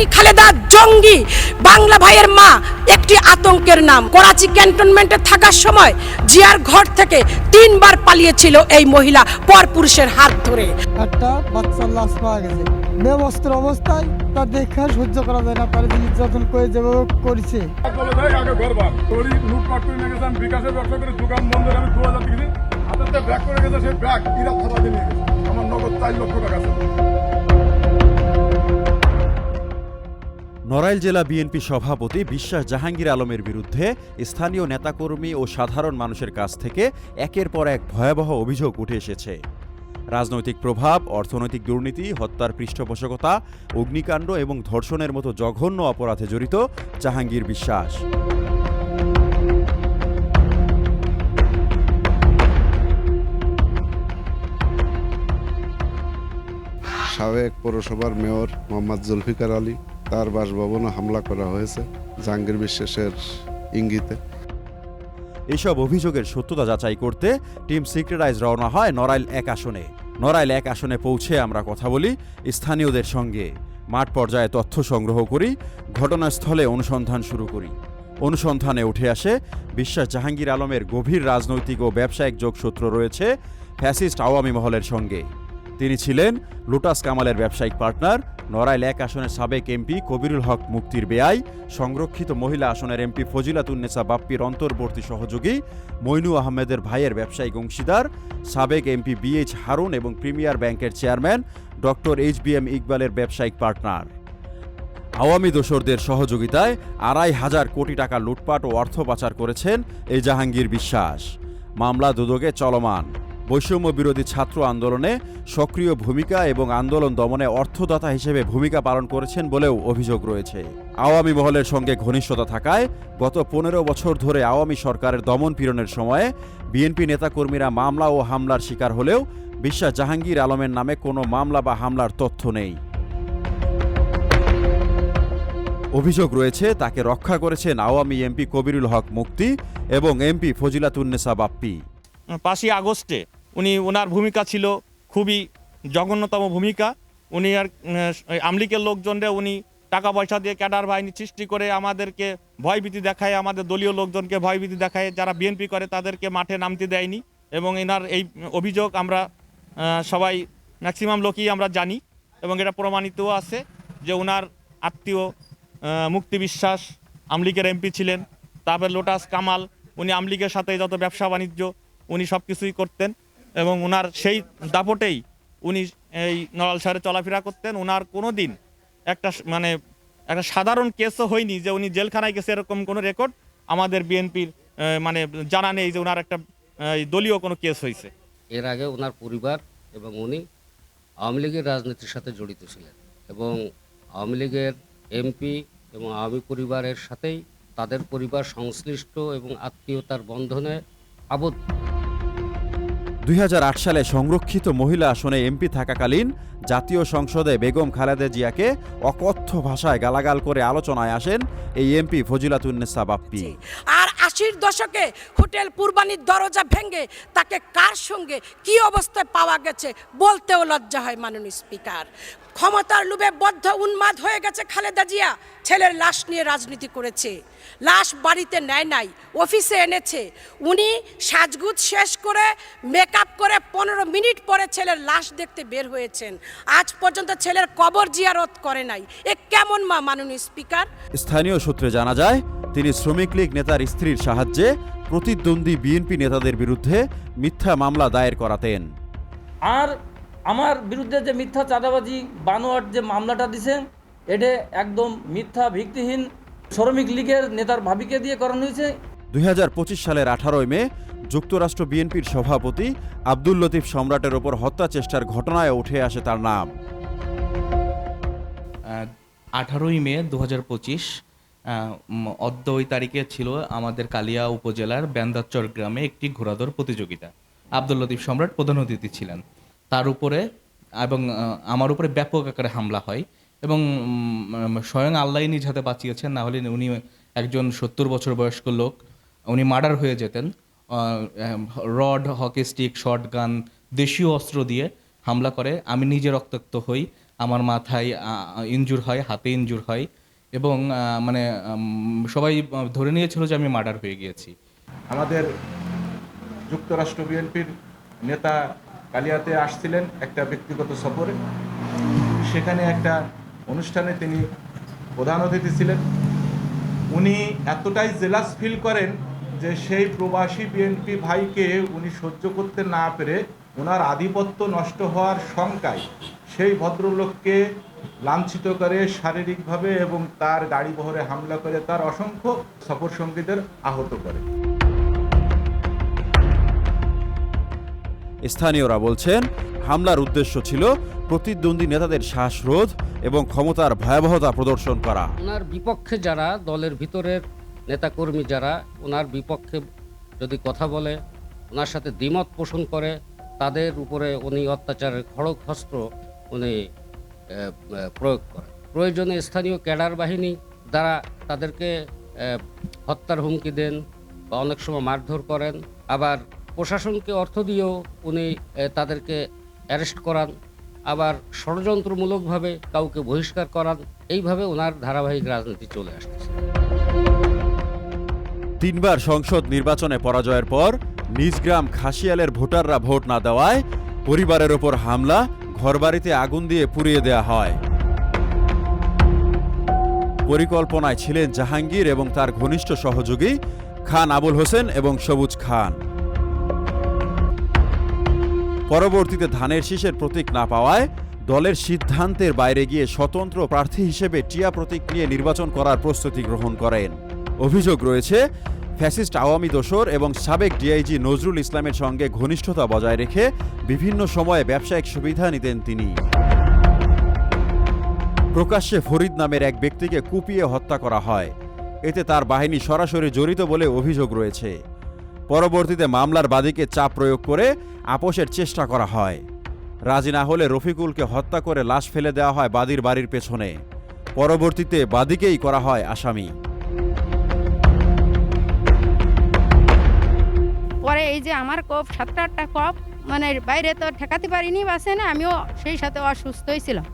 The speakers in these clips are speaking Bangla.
খুনি খালেদা জঙ্গি। বাংলা ভাইয়ের মা একটি আতঙ্কের নাম। করাচি ক্যান্টনমেন্টে থাকার সময় জিয়ার ঘর থেকে তিনবার পালিয়েছিল এই মহিলা পরপুরুষের হাত ধরে। একটা বাচ্চার লাশ পাওয়া গেছে। বেবস্ত্র অবস্থায় তার দেখা সহ্য করা যায় না তার নির্যাতন করে যেভাবে করেছে। বলে দেয় আগে ঘর ভাগ তোরই লুটপাট করে নিয়ে গেছে আমি বিকাশে ব্যবসা করে দোকান বন্ধ আমি দু হাজার হাতে ব্যাগ করে গেছে সেই ব্যাগ ইরা থাবা দিয়ে আমার নগদ চার লক্ষ টাকা আছে। নড়াইল জেলা বিএনপি সভাপতি বিশ্বাস জাহাঙ্গীর আলমের বিরুদ্ধে স্থানীয় নেতাকর্মী ও সাধারণ মানুষের কাছ থেকে একের পর এক ভয়াবহ অভিযোগ উঠে এসেছে। রাজনৈতিক প্রভাব, অর্থনৈতিক দুর্নীতি, হত্যার পৃষ্ঠপোষকতা, অগ্নিকাণ্ড এবং ধর্ষণের মতো জঘন্য অপরাধে জড়িত জাহাঙ্গীর বিশ্বাস। সাবেক পৌরসভার মেয়র মোহাম্মদ জুলফিকার আলী তার বাসভবনে হামলা করা হয়েছে জাহাঙ্গীর বিশ্বাসের ইঙ্গিতে। এসব অভিযোগের সত্যতা যাচাই করতে টিম সিক্রেটাইজ রওনা হয় নড়াইল এক আসনে। নড়াইল এক আসনে পৌঁছে আমরা কথা বলি স্থানীয়দের সঙ্গে। মাঠ পর্যায়ে তথ্য সংগ্রহ করি, ঘটনাস্থলে অনুসন্ধান শুরু করি। অনুসন্ধানে উঠে আসে, বিশ্বাস জাহাঙ্গীর আলমের গভীর রাজনৈতিক ও ব্যবসায়িক যোগসূত্র রয়েছে ফ্যাসিস্ট আওয়ামী মহলের সঙ্গে। তিনি ছিলেন লোটাস কামালের ব্যবসায়িক পার্টনার। নড়াইল এক আসনের সাবেক এমপি কবিরুল হক মুক্তির বেআই, সংরক্ষিত মহিলা আসনের এমপি ফজিলাতুন্নেসা বাপ্পির অন্তর্বর্তী সহযোগী মইনু আহমেদের ভাইয়ের ব্যবসায়িক অংশীদার। সাবেক এমপি বিএইচ হারুন এবং প্রিমিয়ার ব্যাংকের chairman doctor H B M ইকবালের ব্যবসায়িক পার্টনার। আওয়ামী দোসরদের সহযোগিতায় আড়াই হাজার কোটি টাকা লুটপাট ও অর্থ পাচার করেছেন এই জাহাঙ্গীর বিশ্বাস। মামলা দুদকে চলমান। বৈষম্য বিরোধী ছাত্র আন্দোলনে সক্রিয় ভূমিকা এবং আন্দোলন দমনে অর্থদাতা হিসেবে ভূমিকা পালন করেছেন বলেও অভিযোগ রয়েছে। আওয়ামী মহলের সঙ্গে ঘনিষ্ঠতা থাকায় গত পনেরো বছর ধরে আওয়ামী সরকারের দমন পীড়নের সময়ে বিএনপি নেতাকর্মীরা মামলা ও হামলার শিকার হলেও বিশ্বাস জাহাঙ্গীর আলমের নামে কোনো মামলা বা হামলার তথ্য নেই। অভিযোগ রয়েছে, তাকে রক্ষা করেছেন আওয়ামী এমপি কবিরুল হক মুক্তি এবং এমপি ফজিলাতুন্নেসা বাপ্পি। পাঁচই আগস্টে উনি ওনার ভূমিকা ছিল খুবই জঘন্যতম ভূমিকা। উনি আর আমলিকের লোকজনরে উনি টাকা পয়সা দিয়ে ক্যাডার বাহিনী সৃষ্টি করে আমাদেরকে ভয়ভীতি দেখায়, আমাদের দলীয় লোকজনকে ভয়ভীতি দেখায়। যারা বিএনপি করে তাদেরকে মাঠে নামতে দেয়নি এবং এনার এই অভিযোগ আমরা সবাই ম্যাক্সিমাম লোকই আমরা জানি এবং এটা প্রমাণিতও আছে যে ওনার আত্মীয় মুক্তি বিশ্বাস আমলিকের এমপি ছিলেন, তারপরে লোটাস কামাল। উনি আমলিকের সাথে যত ব্যবসা বাণিজ্য উনি সব কিছুই করতেন। এবং ওনার সেই দাপটেই উনি এই নড়াল শহরে চলাফেরা করতেন। ওনার কোনো দিন একটা মানে একটা সাধারণ কেসও হয়নি যে উনি জেলখানায় গেছে এরকম কোনো রেকর্ড। আমাদের বিএনপির মানে জানা নেই যে ওনার একটা দলীয় কোনো কেস হয়েছে। এর আগে ওনার পরিবার এবং উনি আওয়ামী লীগের রাজনীতির সাথে জড়িত ছিলেন এবং আওয়ামী লীগের এমপি এবং আওয়ামী পরিবারের সাথেই তাদের পরিবার সংশ্লিষ্ট এবং আত্মীয়তার বন্ধনে আবদ্ধ। দুই হাজার আট সালে সংরক্ষিত মহিলা আসনে এমপি থাকাকালীন জাতীয় সংসদে বেগম খালেদা জিয়াকে অকথ্য ভাষায় গালাগাল করে আলোচনায় আসেন এই এমপি ফজিলাতুন্নেসা বাপ্পি। আশির দশকে হোটেল পূর্বানির দরজা ভেঙে তাকে কার সঙ্গে কি অবস্থায় পাওয়া গেছে বলতেও লজ্জা হয় মাননীয় স্পিকার। ক্ষমতার লোভে বদ্ধ উন্মাদ হয়ে গেছে খালেদা জিয়া, ছেলের লাশ নিয়ে রাজনীতি করেছে। লাশ বাড়িতে নেয় নাই, অফিসে এনেছে। উনি সাজগুজ শেষ করে, মেকআপ করে পনেরো মিনিট পরে ছেলের লাশ দেখতে বের হয়েছেন। আজ পর্যন্ত ছেলের কবর জিয়ারত করে নাই। এ কেমন মা মাননীয় স্পিকার? স্থানীয় সূত্রে জানা যায় তিনি শ্রমিক লীগ নেতার স্ত্রীর সাহায্যে প্রতিদ্বন্দ্বী বিএনপি নেতাদের বিরুদ্ধে মিথ্যা মামলা দায়ের করাতেন। আর আমার বিরুদ্ধে যে মিথ্যা চাঁদাবাজি বানোয়াট যে মামলাটা দিছে এটা একদম মিথ্যা ভিত্তিহীন শ্রমিক লীগের নেতার ভাবিকে দিয়ে করানো হয়েছে। দুই হাজার পঁচিশ সালের আঠারোই মে যুক্তরাষ্ট্র বিএনপির সভাপতি আব্দুল লতিফ সম্রাটের ওপর হত্যা চেষ্টার ঘটনায় উঠে আসে তার নাম। আঠারোই মে দু হাজার পঁচিশ অদ্য ওই তারিখে ছিল আমাদের কালিয়া উপজেলার ব্যান্দাচর গ্রামে একটি ঘোড়াদৌড় প্রতিযোগিতা। আব্দুল লতিফ সম্রাট প্রধান অতিথি ছিলেন। তার উপরে এবং আমার উপরে ব্যাপক আকারে হামলা হয় এবং স্বয়ং আল্লাহ নিজ হাতে বাঁচিয়েছেন না হলে উনি একজন সত্তর বছর বয়স্ক লোক, উনি মার্ডার হয়ে যেতেন। Rod, hockey stick short gun দেশীয় অস্ত্র দিয়ে হামলা করে। আমি নিজে রক্তাক্ত হই, আমার মাথায় ইঞ্জুর হয়, হাতে ইঞ্জুর হয়। এবং মানে সবাই ধরে নিয়েছিল যে আমি মার্ডার হয়ে গিয়েছি। আমাদের যুক্তরাষ্ট্র বিএনপির নেতা কালিয়াতে আসছিলেন একটা ব্যক্তিগত সফরে। সেখানে একটা অনুষ্ঠানে তিনি প্রধান অতিথি ছিলেন। উনি এতটাই জেলাস ফিল করেন যে সেই প্রবাসী বিএনপি ভাইকে উনি সহ্য করতে না পেরে ওনার আধিপত্য নষ্ট হওয়ার শঙ্কায় সেই ভদ্রলোককে লাঞ্ছিত করে শারীরিকভাবে এবং তার গাড়ি বহরে হামলা করে তার অসংখ্য সফর সঙ্গীদের আহত করে। স্থানীয়রা বলছেন হামলার উদ্দেশ্য ছিল প্রতিদ্বন্দ্বী নেতাদের শ্বাসরোধ এবং ক্ষমতার ভয়াবহতা প্রদর্শন করা। ওনার বিপক্ষে যারা দলের ভিতরের নেতাকর্মী যারা ওনার বিপক্ষে যদি কথা বলে ওনার সাথে দ্বিমত পোষণ করে তাদের উপরে উনি অত্যাচারের খড়গ হস্ত্র উনি প্রয়োগ করেন। প্রয়োজনে স্থানীয় ক্যাডার বাহিনী দ্বারা তাদেরকে হত্যার হুমকি দেন বা অনেক সময় মারধর করেন। আবার প্রশাসনকে অর্থ দিয়েও উনি তাদেরকে অ্যারেস্ট করান। আবার ষড়যন্ত্রমূলকভাবে কাউকে বহিষ্কার করান। এইভাবে ওনার ধারাবাহিক রাজনীতি চলে আসছে তিনবার সংসদ নির্বাচনে পরাজয়ের পর নিজ গ্রাম খাসিয়ালের ভোটাররা ভোট না দেওয়ায় পরিবারের ওপর হামলা ঘরবাড়িতে আগুন দিয়ে পুড়িয়ে দেয়া হয়। পরিকল্পনায় ছিলেন জাহাঙ্গীর এবং তার ঘনিষ্ঠ সহযোগী খান আবুল হোসেন এবং সবুজ খান। পরবর্তীতে ধানের শীষের প্রতীক না পাওয়ায় দলের সিদ্ধান্তের বাইরে গিয়ে স্বতন্ত্র প্রার্থী হিসেবে টিয়া প্রতীক নিয়ে নির্বাচন করার প্রস্তুতি গ্রহণ করেন। অভিযোগ রয়েছে ফ্যাসিস্ট আওয়ামী দোসর এবং সাবেক ডিআইজি নজরুল ইসলামের সঙ্গে ঘনিষ্ঠতা বজায় রেখে বিভিন্ন সময়ে ব্যবসায়িক সুবিধা নিতেন তিনি। প্রকাশ্যে ফরিদ নামের এক ব্যক্তিকে কুপিয়ে হত্যা করা হয়। এতে তার বাহিনী সরাসরি জড়িত বলে অভিযোগ রয়েছে। পরবর্তীতে মামলার বাদীকে চাপ প্রয়োগ করে আপোষের চেষ্টা করা হয়। রাজি না হলে রফিকুলকে হত্যা করে লাশ ফেলে দেওয়া হয় বাদীর বাড়ির পেছনে। পরবর্তীতে বাদীকেই করা হয় আসামি। পরে এই যে আমার কপ সাতটা আটটা কপ মানে বাইরে তো ঠেকাতে পারিনি বাসে না, আমিও সেই সাথে অসুস্থই ছিলাম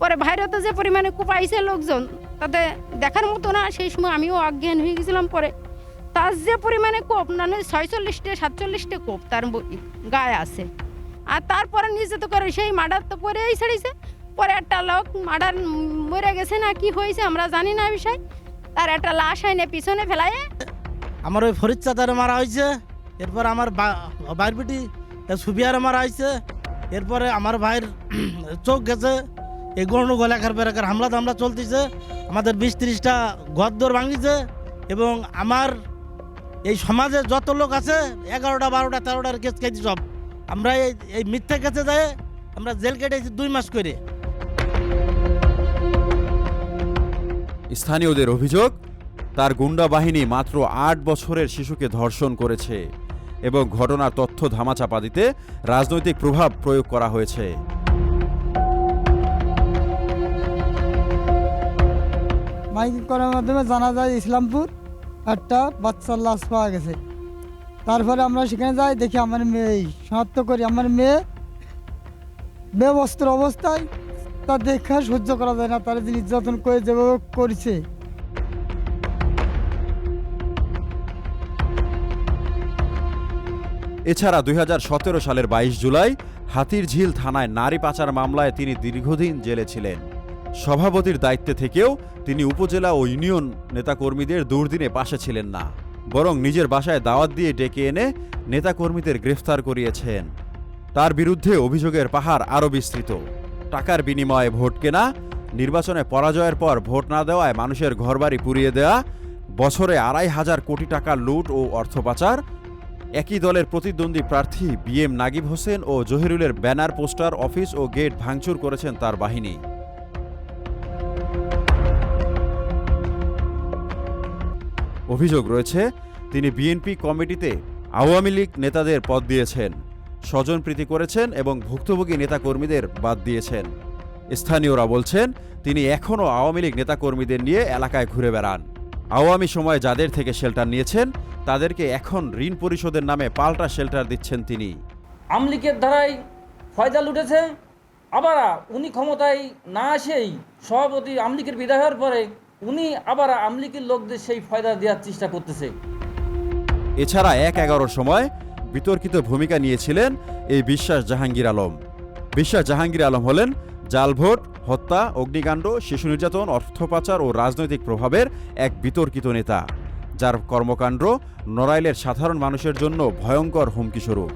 পরে বাইরে তো যে পরিমাণে কুপাইছে লোকজন, তাতে দেখার মতো না, সেই সময় আমিও অজ্ঞান হয়ে গেছিলাম পরে। তার যে পরিমাণে কোপ না ছয়চল্লিশটে, সাতচল্লিশটে কোপ তার গায়ে আছে। আর তারপরে নিজে তো করে সেই মার্ডার তো পরেই ছাড়িছে। পরে একটা লোক মার্ডার মরে গেছে না, কি হয়েছে আমরা জানি না বিষয়। তার একটা লাশ আইনে পিছনে ফেলায় আমার ওই ফরিদ মারা হয়েছে, এরপর আমার বাইর বেটি সুবিয়ারে মারা হয়েছে, এরপরে আমার ভাইয়ের চোখ গেছে, এই গর্ণ গলাকার বেড়াকার হামলা দামলা চলতেছে, আমাদের বিশ তিরিশটা ঘরদোর ভাঙিছে এবং আমার এই সমাজে যত লোক আছে, এগারোটা, বারোটা, তেরোটার কেস খাইছি সব। আমরা এই এই মিথ্যা কেসে যায় আমরা জেল কেটেছি দুই মাস করে। স্থানীয়দের অভিযোগ তার গুন্ডা বাহিনী মাত্র আট বছরের শিশুকে ধর্ষণ করেছে এবং ঘটনার তথ্য ধামাচাপা দিতে রাজনৈতিক প্রভাব প্রয়োগ করা হয়েছে। মাইকিং করার মাধ্যমে জানা যায় ইসলামপুর একটা বাচ্চার লাশ পাওয়া গেছে। তারপরে আমরা সেখানে যাই, দেখি আমার মেয়ে শনাক্ত করি আমার মেয়ে বেবস্ত্র অবস্থায়, তা দেখা সহ্য করা যায় না, তারা যে নির্যাতন করে, যেভাবে করছে। এছাড়া দুই হাজার সতেরো সালের বাইশ জুলাই হাতির ঝিল থানায় নারী পাচার মামলায় তিনি দীর্ঘদিন জেলে ছিলেন। সভাপতির দায়িত্বে থেকেও তিনি উপজেলা ও ইউনিয়ন নেতাকর্মীদের দুর্দিনে পাশে ছিলেন না, বরং নিজের বাসায় দাওয়াত দিয়ে ডেকে এনে নেতাকর্মীদের গ্রেফতার করিয়েছেন। তার বিরুদ্ধে অভিযোগের পাহাড় আরও বিস্তৃত। টাকার বিনিময়ে ভোট কেনা, নির্বাচনে পরাজয়ের পর ভোট না দেওয়ায় মানুষের ঘরবাড়ি পুড়িয়ে দেওয়া বছরে আড়াই হাজার কোটি টাকা লুট ও অর্থ পাচার একই দলের প্রতিদ্বন্দ্বী প্রার্থী বি এম নাগিব হোসেন ও জহিরুলের ব্যানার, পোস্টার, অফিস ও গেট ভাঙচুর করেছেন তার বাহিনী। অভিযোগ রয়েছে, তিনি বিএনপি কমিটিতে আওয়ামী লীগ নেতাদের পদ দিয়েছেন স্বজনপ্রীতি করেছেন এবং ভুক্তভোগী নেতাকর্মীদের বাদ দিয়েছেন। স্থানীয়রা বলছেন, তিনি এখনও আওয়ামী লীগ নেতাকর্মীদের নিয়ে এলাকায় ঘুরে বেড়ান। আওয়ামী সময়ে যাদের থেকে শেল্টার নিয়েছেন তাদেরকে এখন ঋণ পরিশোধের নামে পাল্টা শেল্টার দিচ্ছেন তিনি। আমলিকের দ্বারাই ফয়দা লুটেছে আবার উনি ক্ষমতায় না আসেই সভাপতি আমলিকের বিদায় হওয়ার পরে উনি আবার আমলিকের লোকদের সেই ফয়দা দেওয়ার চেষ্টা করতেছে। এছাড়া এক এগারোর সময় বিতর্কিত ভূমিকা নিয়েছিলেন এই বিশ্বাস জাহাঙ্গীর আলম। বিশ্বাস জাহাঙ্গীর আলম হলেন জাল ভোট হত্যা, অগ্নিকাণ্ড, শিশু নির্যাতন, অর্থ পাচার ও রাজনৈতিক প্রভাবের এক বিতর্কিত নেতা। যার কর্মকাণ্ড নড়াইলের সাধারণ মানুষের জন্য ভয়ঙ্কর হুমকি স্বরূপ।